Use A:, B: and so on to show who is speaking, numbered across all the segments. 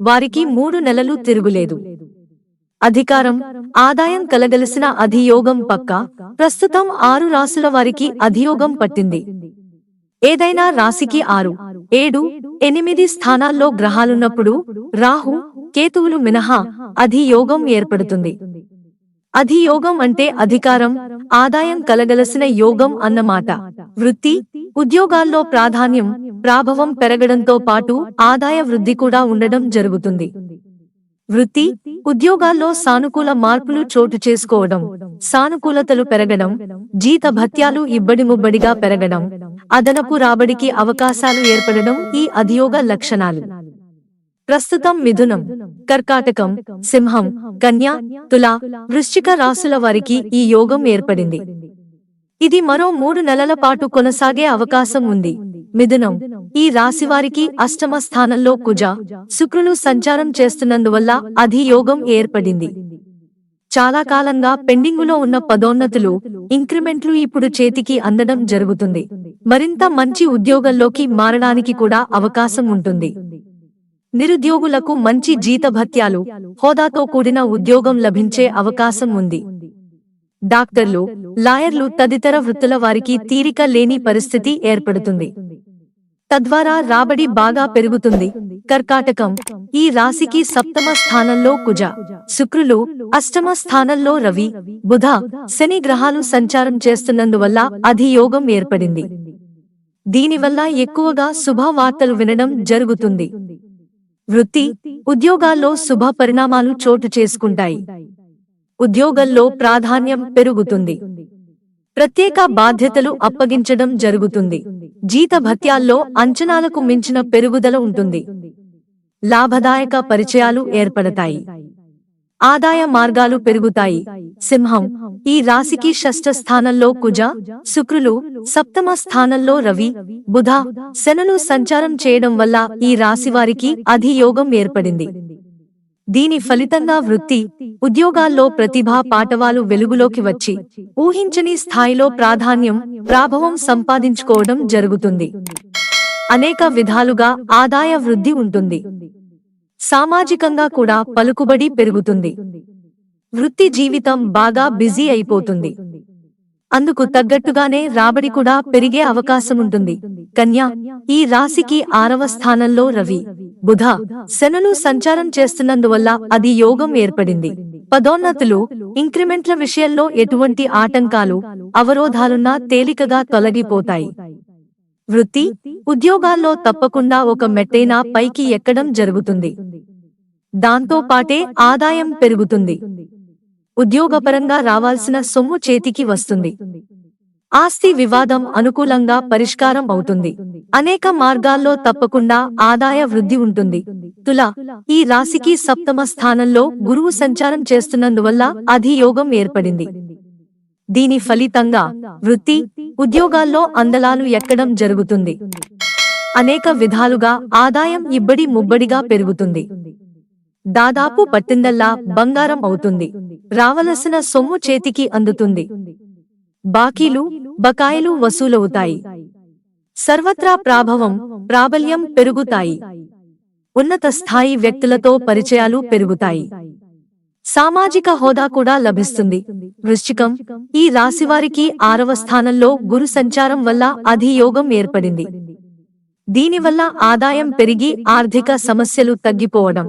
A: వారికి మూడు నెలలు తిరుగులేదు. అధికారం ఆదాయం కలగలిసిన అధియోగం పక్క. ప్రస్తుతం ఆరు రాసుల వారికి అధియోగం పట్టింది. ఏదైనా రాశికి ఆరు ఏడు ఎనిమిది స్థానాల్లో గ్రహాలున్నప్పుడు రాహు కేతువులు మినహా అధియోగం ఏర్పడుతుంది. అధియోగం అంటే అధికారం ఆదాయం కలగలసిన యోగం అన్నమాట. వృత్తి ఉద్యోగాల్లో ప్రాధాన్యం ప్రాభవం పెరగడంతో పాటు ఆదాయ వృద్ధి కూడా ఉండడం జరుగుతుంది. వృత్తి ఉద్యోగాల్లో సానుకూల మార్పులు చోటు చేసుకోవడం సానుకూలతలు పెరగడం జీత భత్యాలు ఇబ్బడిముబ్బడిగా పెరగడం అదనపు రాబడికి అవకాశాలు ఏర్పడడం ఈ అధియోగ లక్షణాలు. ప్రస్తుతం మిథునం కర్కాటకం సింహం కన్య తుల వృశ్చిక రాసుల వారికి ఈ యోగం ఏర్పడింది. ఇది మరో మూడు నెలల పాటు కొనసాగే అవకాశం ఉంది. మిథునం. ఈ రాశి వారికి అష్టమ స్థానంలో కుజ శుక్రులు సంచారం చేస్తున్నందువల్ల అధియోగం ఏర్పడింది. చాలా కాలంగా పెండింగులో ఉన్న పదోన్నతులు ఇంక్రిమెంట్లు ఇప్పుడు చేతికి అందడం జరుగుతుంది. మరింత మంచి ఉద్యోగంలోకి మారడానికి కూడా అవకాశం ఉంటుంది. నిరుద్యోగులకు మంచి జీతభత్యాలు హోదాతో కూడిన ఉద్యోగం లభించే అవకాశం ఉంది. డాక్టర్లు లాయర్లు తదితర వృత్తుల వారికి తీరిక లేని పరిస్థితి ఏర్పడుతుంది. తద్వారా రాబడి బాగా పెరుగుతుంది. కర్కాటకం ఈ రాశికి సప్తమ స్థానంలో కుజ శుక్రులు అష్టమ స్థానంలో రవి బుధ శని గ్రహాలు సంచారం చేస్తున్నందువల్ల అధియోగం ఏర్పడింది. దీనివల్ల ఎక్కువగా శుభవార్తలు వినడం జరుగుతుంది. వృత్తి ఉద్యోగాల్లో శుభ పరిణామాలు చోటు చేసుకుంటాయి. ఉద్యోగంలో ప్రాధాన్యం పెరుగుతుంది. ప్రత్యేక బాధ్యతలు అప్పగించడం జరుగుతుంది. జీతభత్యాల్లో అంచనాలకు మించిన పెరుగుదల ఉంటుంది. లాభదాయక పరిచయాలు ఏర్పడతాయి. ఆదాయ మార్గాలు పెరుగుతాయి. సింహం ఈ రాశికి షష్ఠ స్థానంలో కుజ శుక్రులు సప్తమ స్థానంలో రవి బుధ శనలు సంచారం చేయడం వల్ల ఈ రాశి వారికి అధియోగం ఏర్పడింది. దీని ఫలితంగా వృత్తి ఉద్యోగాల్లో ప్రతిభా పాటవాలు వెలుగులోకి వచ్చి ఊహించని స్థాయిలో ప్రాధాన్యం ప్రాభవం సంపాదించుకోవడం జరుగుతుంది. అనేక విధాలుగా ఆదాయ వృద్ధి ఉంటుంది. సామాజికంగా కూడా పలుకుబడి పెరుగుతుంది. వృత్తి జీవితం బాగా బిజీ అయిపోతుంది. అందుకు తగ్గట్టుగానే రాబడి కూడా పెరిగే అవకాశం ఉంటుంది. కన్యా ఈ రాశికి ఆరవ స్థానంలో రవి. బుధ శనులు సంచారం చేస్తున్నందువల్ల అది యోగం ఏర్పడింది. పదోన్నతులు ఇంక్రిమెంట్ల విషయంలో ఎటువంటి ఆటంకాలు అవరోధాలున్నా తేలికగా తొలగిపోతాయి. వృత్తి ఉద్యోగాల్లో తప్పకుండా ఒక మెట్టైనా పైకి ఎక్కడం జరుగుతుంది. దాంతో పాటే ఆదాయం పెరుగుతుంది. ఉద్యోగపరంగా రావాల్సిన సొమ్ము చేతికి వస్తుంది. ఆస్తి వివాదం అనుకూలంగా పరిష్కారం అవుతుంది. అనేక మార్గాల్లో తప్పకుండా ఆదాయ వృద్ధి ఉంటుంది. తుల ఈ రాశికి సప్తమ స్థానంలో గురువు సంచారం చేస్తున్నందువల్ల అధియోగం ఏర్పడింది. దీని ఫలితంగా వృత్తి ఉద్యోగాల్లో అందలాలు ఎక్కడం జరుగుతుంది. అనేక విధాలుగా ఆదాయం ఇబ్బడి ముబ్బడిగా పెరుగుతుంది. దాదాపు పట్టిందల్లా బంగారం అవుతుంది. రావలసిన సొమ్ము చేతికి అందుతుంది. బాకీలు బకాయిలు వసూలవుతాయి. సర్వత్రా ప్రాభవం ప్రాబల్యం పెరుగుతాయి. ఉన్నత స్థాయి వ్యక్తులతో పరిచయాలు పెరుగుతాయి. సామాజిక హోదా కూడా లభిస్తుంది. వృశ్చికం ఈ రాశివారికి ఆరవ స్థానంలో గురు సంచారం వల్ల అధియోగం ఏర్పడింది. దీనివల్ల ఆదాయం పెరిగి ఆర్థిక సమస్యలు తగ్గిపోవడం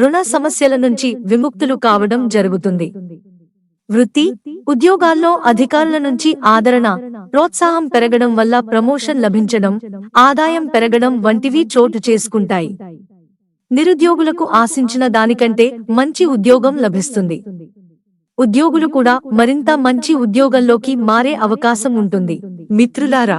A: రుణ సమస్యల నుంచి విముక్తులు కావడం జరుగుతుంది. వృత్తి ఉద్యోగాల్లో అధికారుల నుంచి ఆదరణ ప్రోత్సాహం పెరగడం వల్ల ప్రమోషన్ లభించడం ఆదాయం పెరగడం వంటివి చోటు చేసుకుంటాయి. నిరుద్యోగులకు ఆశించిన దానికంటే మంచి ఉద్యోగం లభిస్తుంది. ఉద్యోగులు కూడా మరింత మంచి ఉద్యోగంలోకి మారే అవకాశం ఉంటుంది. మిత్రులారా